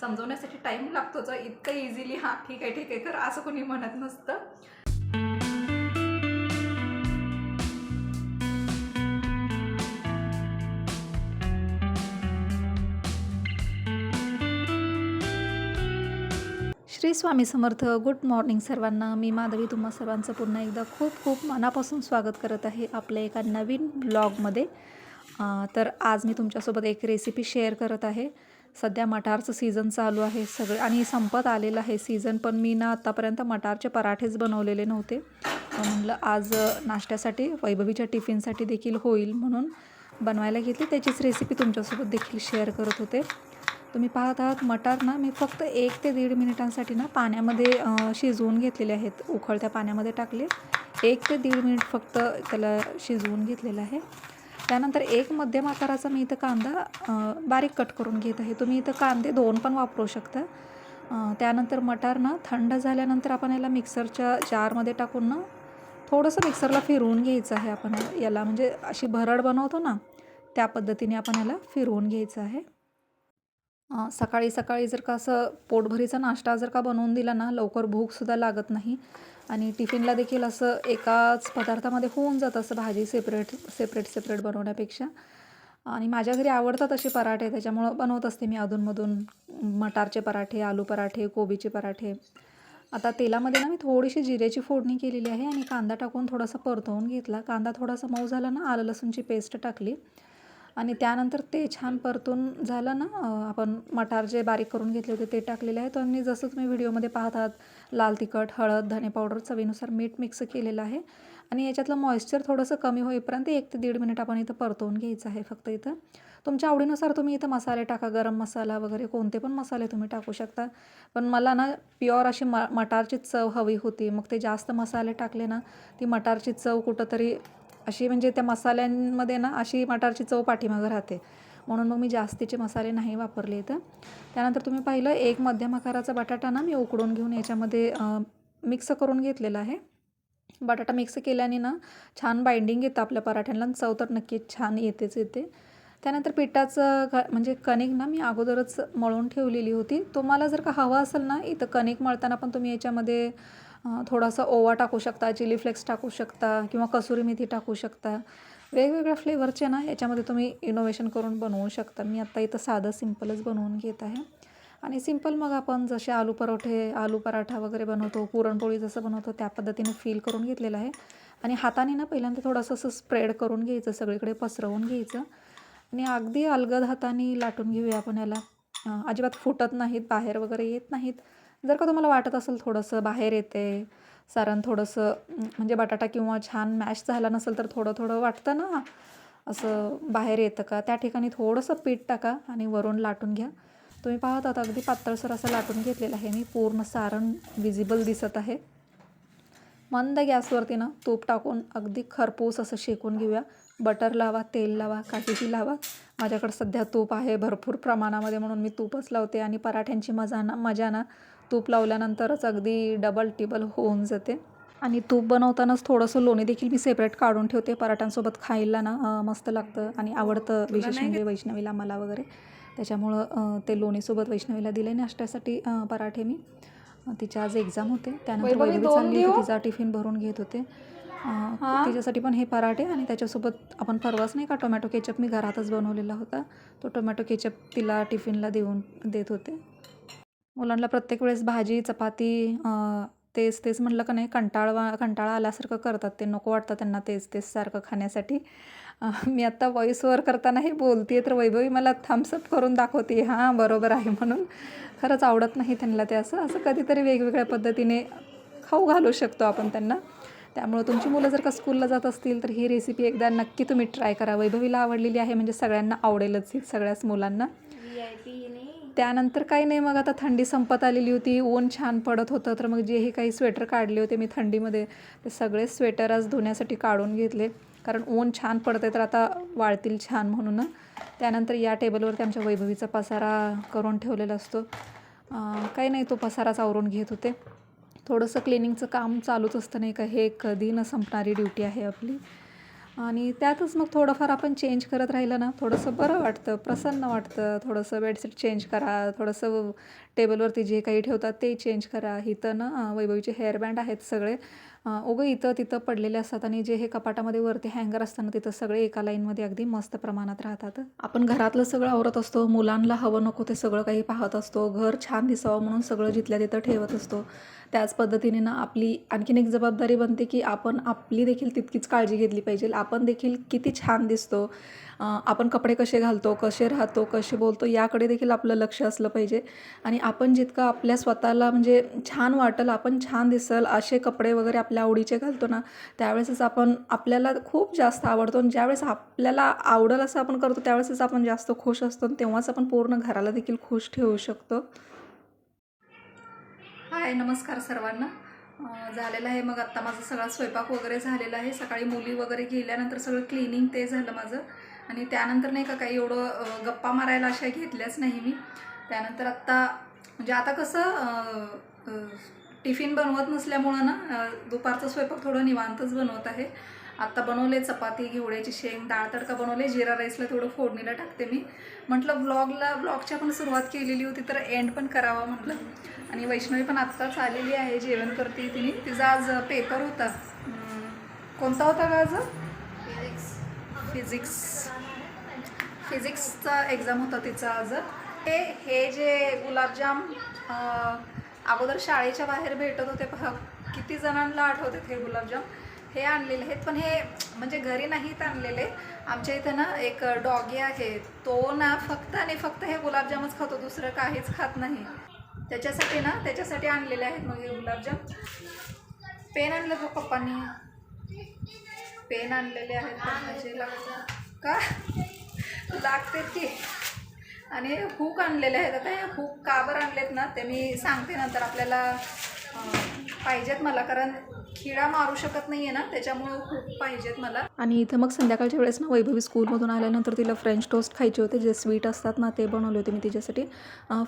समजवण्यासाठी टाईम लागतोच इतकं इझिली हां ठीक आहे ठीक आहे कर असं कोणी म्हणत नसतं. श्री स्वामी समर्थ गुड मॉर्निंग सर्वांना. मी माधवी तुम्हा सर्वांचं पुन्हा एकदा खूप खूप मनापासून स्वागत करत आहे आपल्या एका नवीन ब्लॉगमध्ये तर आज मी तुमच्यासोबत एक रेसिपी शेअर करत आहे. सध्या मटारचं सीझन चालू आहे. सगळं आणि संपत आलेलं आहे सीझन पण मी ना आत्तापर्यंत मटारचे पराठेच बनवलेले नव्हते. म्हणलं आज नाश्त्यासाठी वैभवीच्या टिफिनसाठी देखील होईल म्हणून बनवायला घेतली. त्याचीच रेसिपी तुमच्यासोबत देखील शेअर करत होते. तुम्ही पाहत आहात मटार ना मी फक्त एक ते दीड मिनिटांसाठी ना पाण्यामध्ये शिजवून घेतलेले आहेत. उखळत्या पाण्यामध्ये टाकले. एक ते दीड मिनिट फक्त त्याला शिजवून घेतलेलं आहे. त्यानंतर एक मध्यम आकाराचा मी इथं कांदा बारीक कट करून घेत आहे. तुम्ही इथं कांदे दोन पण वापरू शकता. त्यानंतर मटार ना थंड झाल्यानंतर आपण याला मिक्सरच्या जारमध्ये टाकून ना थोडंसं मिक्सरला फिरवून घ्यायचं आहे आपण. याला म्हणजे अशी भरड बनवतो ना त्या पद्धतीने आपण याला फिरवून घ्यायचं आहे. सकाळी सकाळी जर का असं पोटभरीचा नाश्ता जर का बनवून दिला ना लवकर भूकसुद्धा लागत नाही. आणि टिफिनला देखील असं एकाच पदार्थामध्ये होऊन जातं असं भाजी सेपरेट सेपरेट सेपरेट बनवण्यापेक्षा. आणि माझ्या घरी आवडतात असे पराठे त्याच्यामुळं बनवत असते मी अधूनमधून मटारचे पराठे आलू पराठे कोबीचे पराठे. आता तेलामध्ये ना मी थोडीशी जिऱ्याची फोडणी केलेली आहे आणि कांदा टाकून थोडासा परतवून घेतला. कांदा थोडासा मऊ झाला ना आलं लसूणची पेस्ट टाकली. आणि त्यानंतर ते छान परतून झालं ना आपण मटार जे बारीक करून घेतले होते ते टाकलेले आहेत आणि जसं तुम्ही व्हिडिओमध्ये पाहत आहात लाल तिखट हळद धने पावडर चवीनुसार मीठ मिक्स केलेलं आहे. आणि याच्यातलं मॉइश्चर थोडंसं कमी होईपर्यंत एक ते दीड मिनिट आपण इथं परतवून घ्यायचं आहे फक्त इथं. तुमच्या आवडीनुसार तुम्ही इथं मसाले टाका गरम मसाला वगैरे कोणते पण मसाले तुम्ही टाकू शकता. पण मला ना प्युअर अशी म मटारची चव हवी होती. मग ते जास्त मसाले टाकले ना ती मटारची चव कुठंतरी अशी म्हणजे त्या मसाल्यांमध्ये ना अशी मटारची चव पाठीमागं राहते. म्हणून मग मी जास्तीचे मसाले नाही वापरले इथं. त्यानंतर तुम्ही पाहिलं एक मध्यम आकाराचा बटाटा ना मी उकडून घेऊन याच्यामध्ये मिक्स करून घेतलेला आहे. बटाटा मिक्स केल्याने ना छान बाइंडिंग येतं आपल्या पराठ्यांना चव तर नक्कीच छान येतेच येते. त्यानंतर पिठाचं ग म्हणजे कणिक ना मी अगोदरच मळून ठेवलेली होती. तुम्हाला जर का हवं असेल ना इथं कणिक मळताना पण तुम्ही याच्यामध्ये थोडासा ओवा टाकू शकता चिली फ्लेक्स टाकू शकता किंवा कसुरी मेथी टाकू शकता. वेगवेगळ्या फ्लेवरचे ना याच्यामध्ये तुम्ही इनोव्हेशन करून बनवू शकता. मी आत्ता इथं साधं सिम्पलच बनवून घेत आहे. आणि सिंपल मग आपण जसे आलू परोठे आलू पराठा वगैरे बनवतो पुरणपोळी जसं बनवतो त्या पद्धतीने फील करून घेतलेलं आहे. आणि हाताने ना पहिल्यांदा थोडंसं असं स्प्रेड करून घ्यायचं सगळीकडे पसरवून घ्यायचं. आणि अगदी अलगद हाताने लाटून घेऊया आपण याला. अजिबात फुटत नाहीत बाहेर वगैरे येत नाहीत. जर का तुम्हाला वाटत असेल थोडंसं बाहेर येते सारण थोडंसं म्हणजे बटाटा किंवा छान मॅश झाला नसेल तर थोडं थोडं वाटतं ना असं बाहेर येतं का? त्या ठिकाणी थोडंसं पीठ टाका आणि वरून लाटून घ्या. तुम्ही पाहत आहात अगदी पातळसर असं लाटून घेतलेलं आहे. मी पूर्ण सारण विजिबल दिसत आहे. मंद गॅसवरती ना तूप टाकून अगदी खरपूस असं शेकून घेऊया. बटर लावा तेल लावा काहीही लावा. माझ्याकडे सध्या तूप आहे भरपूर प्रमाणामध्ये म्हणून मी तूपच लावते आणि पराठ्यांची मजा ना मजा ना तूप लावल्यानंतरच अगदी डबल टिबल होऊन जाते. आणि तूप बनवतानाच थोडंसं लोणी देखील मी सेपरेट काढून ठेवते. पराठ्यांसोबत खायला ना मस्त लागतं आणि आवडतं. विशेष म्हणजे वैष्णवीला मला वगैरे. त्याच्यामुळं ते लोणीसोबत वैष्णवीला दिले. नाश्त्यासाठी पराठे मी. अं, तिची आज एक्झाम होते. त्यानंतर वैभवी चालली होती? तिचा टिफिन भरून घेत होते? तिच्यासाठी पण हे पराठे आणि त्याच्यासोबत आपण परवाच नाही का टोमॅटो केचप मी घरातच बनवलेला होता. तो टोमॅटो केचप तिला टिफिनला देऊन देत होते. मुलांना प्रत्येक वेळेस भाजी चपाती तेच तेच म्हटलं का नाही कंटाळवा कंटाळा आल्यासारखं करतात. ते नको वाटतं त्यांना तेच तेच सारखं खाण्यासाठी. मी आत्ता वॉईसवर करताना हे बोलते तर वैभवी मला थम्सअप करून दाखवते हां बरोबर आहे म्हणून. खरंच आवडत नाही त्यांना ते असं. असं कधीतरी वेगवेगळ्या पद्धतीने खाऊ घालू शकतो आपण त्यांना. त्यामुळं तुमची मुलं जर का स्कूलला जात असतील तर ही रेसिपी एकदा नक्की तुम्ही ट्राय करा. वैभवीला आवडलेली आहे म्हणजे सगळ्यांना आवडेलच ही सगळ्याच मुलांना. त्यानंतर काही नाही मग आता थंडी संपत आलेली होती ऊन छान पडत होतं तर मग जे हे काही स्वेटर काढले होते मी थंडीमध्ये ते सगळे स्वेटर आज धुण्यासाठी काढून घेतले. कारण ऊन छान पडते तर आता वाळतील छान म्हणून. त्यानंतर या टेबलवरती आमच्या वैभवीचा पसारा करून ठेवलेला असतो. काही नाही तो पसाराच आवरून घेत होते. थोडंसं क्लिनिंगचं काम चालूच असतं नाही का? हे कधी न संपणारी ड्युटी आहे आपली. आणि त्यातच मग थोडंफार आपण चेंज करत राहिलं ना थोडंसं बरं वाटतं प्रसन्न वाटतं. थोडंसं बेडशीट चेंज करा थोडंसं टेबलवरती जे काही ठेवतात ते चेंज करा. इथं ना वैभवीचे हेअरबँड आहेत सगळे. उगं इथं तिथं पडलेले असतात आणि जे हे कपाटामध्ये वरती हँगर असताना तिथं सगळे एका लाईनमध्ये अगदी मस्त प्रमाणात राहतात. आपण घरातलं सगळं आवरत असतो मुलांना हवं नको ते सगळं काही पाहत असतो घर छान दिसावं म्हणून सगळं जिथल्या तिथं ठेवत असतो. त्याच पद्धतीने ना आपली आणखीन एक जबाबदारी बनते की आपण आपली देखील तितकीच काळजी घेतली पाहिजे. आपण देखील किती छान दिसतो आपण कपडे कसे घालतो कसे राहतो कसे बोलतो याकडे देखील आपलं लक्ष असलं पाहिजे. आणि आपण जितकं आपल्या स्वतःला म्हणजे छान वाटेल आपण छान दिसल असे कपडे वगैरे आपल्या आवडीचे घालतो ना त्यावेळेसच आपण आपल्याला खूप जास्त आवडतो आणि ज्यावेळेस आपल्याला आवडेल असं आपण करतो त्यावेळेसच आपण जास्त खुश असतो आणि तेव्हाच आपण पूर्ण घराला देखील खुश ठेवू शकतो. हाय नमस्कार सर्वांना. झालेलं आहे मग आत्ता माझा सगळा स्वयंपाक वगैरे झालेला आहे. सकाळी मुली वगैरे गेल्यानंतर सगळं क्लिनिंग ते झालं माझं. आणि त्यानंतर नाही का काही एवढं गप्पा मारायला अशा घेतल्याच नाही मी. त्यानंतर आत्ता म्हणजे आता कसं टिफिन बनवत नसल्यामुळं ना दुपारचं स्वयंपाक थोडं निवांतच बनवत आहे. आत्ता बनवले चपाती घेवड्याची शेंग डाळ तडका बनवले जिरा राईसला थोडं फोडणीला टाकते मी. म्हटलं ब्लॉगला ब्लॉगच्या पण सुरुवात केलेली होती तर एंड पण करावा म्हटलं. आणि वैष्णवी पण आत्ताच आलेली आहे जेवण करते तिने. तिचा आज पेपर होता. कोणता होता का आज? फिजिक्स फिजिक्सचा एक्झाम होता तिचा आज. हे हे जे गुलाबजाम अगोदर शाळेच्या बाहेर भेटत होते पहा किती जणांना आठवते हे गुलाबजाम. हे आणलेले आहेत पण हे म्हणजे घरी नाहीत आणलेले. आमच्या इथं ना एक डॉगी आहे तो ना फक्त आणि फक्त हे गुलाबजामच खातो दुसरं काहीच खात नाही. त्याच्यासाठी ना त्याच्यासाठी आणलेले आहेत मग हे गुलाबजाम. पेन आणलं का पप्पांनी? पेन आणलेले आहेत पेनाचे लागतात. का? लागते की? आणि हुक आणलेले आहेत. आता हे हुक का बरं आणलेत ना ते मी सांगते नंतर आपल्याला पाहिजेत मला कारण किडा मारू शकत नाही आहे ना त्याच्यामुळं खूप पाहिजेत मला. आणि इथं मग संध्याकाळच्या वेळेस ना वैभवी स्कूलमधून आल्यानंतर तिला फ्रेंच टोस्ट खायचे होते जे स्वीट असतात ना ते बनवले होते मी तिच्यासाठी.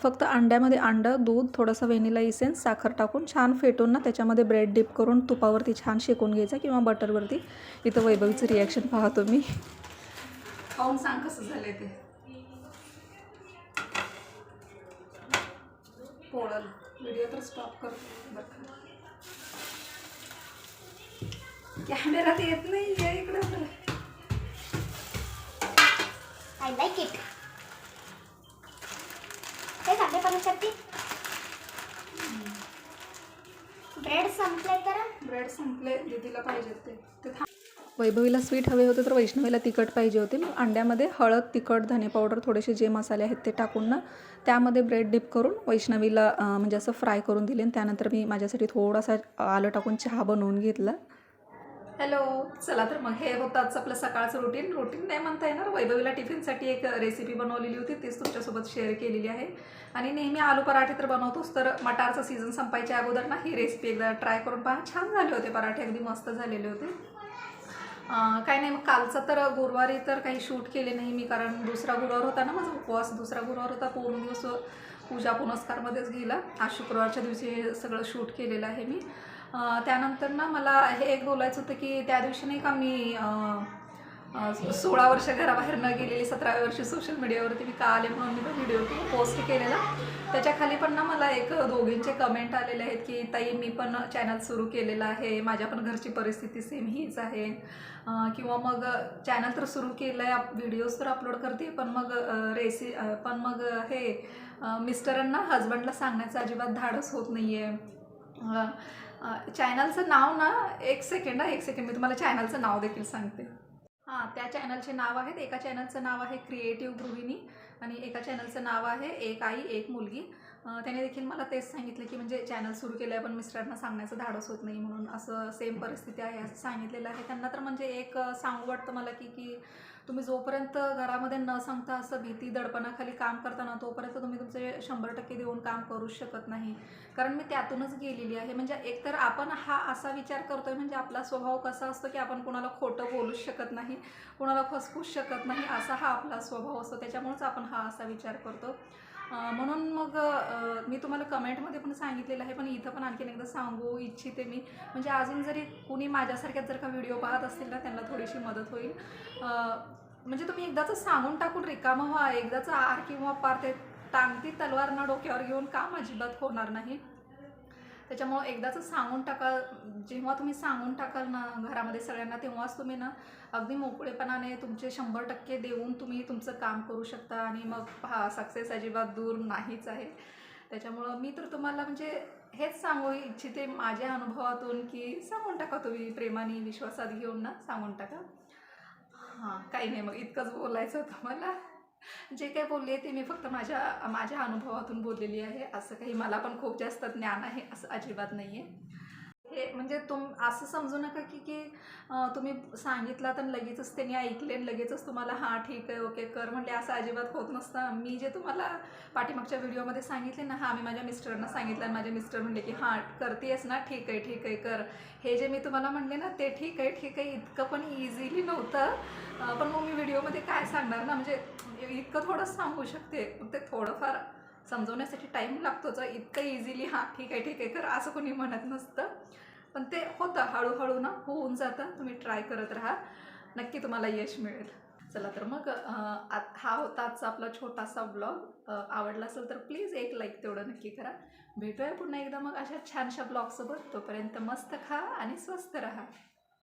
फक्त अंड्यामध्ये अंडं दूध थोडासा व्हॅनिला इसेन्स साखर टाकून छान फेटून ना त्याच्यामध्ये ब्रेड डिप करून तुपावरती छान शेकून घ्यायचा किंवा बटरवरती इथं वैभवीचं रिॲक्शन पाहतो मी. खाऊन सांग कसं झालंय ते. पोळल व्हिडिओ तर स्टॉप कर. बरं कॅमेरात येत नाही आहे इकडं it. ते सांगते पण शकते? ब्रेड संपले तर? ब्रेड संपले दीदीला पाहिजेत ते. ते. वैभवीला स्वीट हवे होते तर वैष्णवीला तिखट पाहिजे होते. मग अंड्यामध्ये हळद तिखट धने पावडर थोडेसे जे मसाले आहेत ते टाकून ना त्यामध्ये ब्रेड डिप करून वैष्णवीला म्हणजे असं फ्राय करून दिले. आणि त्यानंतर मी माझ्यासाठी थोडासा आलं टाकून चहा बनवून घेतला. हॅलो चला तर मग हे होतं आजचं आपलं सकाळचं रुटीन रुटीन नाही म्हणता येणार. वैभवीला टिफिनसाठी एक रेसिपी बनवलेली होती. तीच तुमच्यासोबत शेअर केलेली आहे. आणि नेहमी आलू पराठे तर बनवतोच तर मटारचा सीझन संपायच्या अगोदर ना ही रेसिपी एकदा ट्राय करून पहा. छान झाले होते पराठे. अगदी मस्त झालेले होते. काय काही नाही मग कालचं तर गुरुवारी तर काही शूट केले नाही मी कारण दुसरा गुरुवार होता ना माझा उपवास दुसरा गुरुवार होता पूर्ण दिवस पूजा पुनस्कारमध्येच गेला. आज शुक्रवारच्या दिवशी हे सगळं शूट केलेलं आहे मी. त्यानंतर ना मला हे एक बोलायचं होतं की त्या दिवशी नाही का मी सोळा वर्ष घराबाहेर न गेलेली सतराव्या वर्षी सोशल मीडियावरती मी का आले म्हणून मी तो व्हिडिओ पोस्ट केलेला. त्याच्याखाली पण ना मला एक दोघींचे कमेंट आलेले आहेत की ताई मी पण चॅनल सुरू केलेलं आहे. माझ्या पण घरची परिस्थिती सेम हीच आहे. किंवा मग चॅनल तर सुरू केलं आहे व्हिडिओज तर अपलोड करते पण मग रेसि पण मग हे मिस्टरांना हजबंडला सांगण्याचं अजिबात धाडस होत नाही आहे चॅनलचं नाव ना एक सेकंड एक सेकंड मी तुम्हाला चॅनलचं नाव देखील सांगते. हां त्या चॅनलचे नाव आहेत. एका चॅनलचं नाव आहे क्रिएटिव्ह गृहिणी आणि एका चॅनलचं नाव आहे एक आई एक मुलगी. त्याने देखील मला तेच सांगितलं की म्हणजे चॅनल सुरू केलं आहे पण मिस्टरांना सांगण्याचं धाडस होत नाही म्हणून असं सेम परिस्थिती आहे असं सांगितलेलं आहे. त्यांना तर म्हणजे एक सांगू वाटतं मला की की तुम्ही जोपर्यंत घरामध्ये न सांगता असं भीती दडपणाखाली काम करताना तोपर्यंत तुम्ही तुमचे शंभर टक्के देऊन काम करूच शकत नाही. कारण मी त्यातूनच गेलेली आहे. म्हणजे एकतर आपण हा असा विचार करतोय म्हणजे आपला स्वभाव कसा असतो की आपण कोणाला खोटं बोलूच शकत नाही कोणाला फसवूच शकत नाही असा हा आपला स्वभाव असतो. त्याच्यामुळेच आपण हा असा विचार करतो. म्हणून मग मी तुम्हाला कमेंटमध्ये पण सांगितलेलं आहे पण इथं पण आणखीन एकदा सांगू इच्छिते मी. म्हणजे अजून जरी कुणी माझ्यासारख्याच जर का व्हिडिओ पाहत असतील ना त्यांना थोडीशी मदत होईल. म्हणजे तुम्ही एकदाचं सांगून टाकून रिकामं व्हा. एकदाचं आर किंवा पार ते टांगती तलवार ना डोक्यावर घेऊन काम अजिबात होणार नाही. त्याच्यामुळं एकदाचं सांगून टाका जेव्हा तुम्ही सांगून टाकाल ना घरामध्ये सगळ्यांना तेव्हाच तुम्ही ना अगदी मोकळेपणाने तुमचे शंभर टक्के देऊन तुम्ही तुमचं काम करू शकता आणि मग हा सक्सेस अजिबात दूर नाहीच आहे. त्याच्यामुळं मी तर तुम्हाला म्हणजे हेच सांगू इच्छिते माझ्या अनुभवातून की सांगून टाका तुम्ही प्रेमाने विश्वासात घेऊन ना सांगून टाका. हां काही नाही मग इतकंच बोलायचं होतं मला. जे काही बोलले ते मी फक्त माझ्या माझ्या अनुभवातून बोललेली आहे. असं काही मला पण खूप जास्त ज्ञान आहे असं अजिबात नाही आहे हे म्हणजे तुम असं समजू नका की की तुम्ही सांगितलं तर लगेचच त्यांनी ऐकले आणि लगेचच तुम्हाला हां ठीक आहे ओके कर म्हणले असं अजिबात होत नसतं. मी जे तुम्हाला पाठीमागच्या व्हिडिओमध्ये सांगितले ना हां मी माझ्या मिस्टरांना सांगितलं आणि माझे मिस्टर म्हणले की हां करतेस ना ठीक आहे ठीक आहे कर. हे जे मी तुम्हाला म्हणले ना ते ठीक आहे ठीक आहे इतकं पण इझिली नव्हतं. पण मग मी व्हिडिओमध्ये काय सांगणार ना म्हणजे इतकं थोडं सांगू शकते. मग ते थोडंफार समजवण्यासाठी टाईम लागतोच इतकं इझिली हां ठीक आहे ठीक आहे कर असं कोणी म्हणत नसतं. पण ते होतं हळूहळू ना होऊन जातं. तुम्ही ट्राय करत राहा. नक्की तुम्हाला यश मिळेल. चला तर मग हा होता आजचा आपला छोटासा ब्लॉग आवडला असेल तर प्लीज एक लाईक तेवढं नक्की करा. भेटूया पुन्हा एकदा मग अशा छानशा ब्लॉगसोबत तोपर्यंत मस्त खा आणि स्वस्त राहा.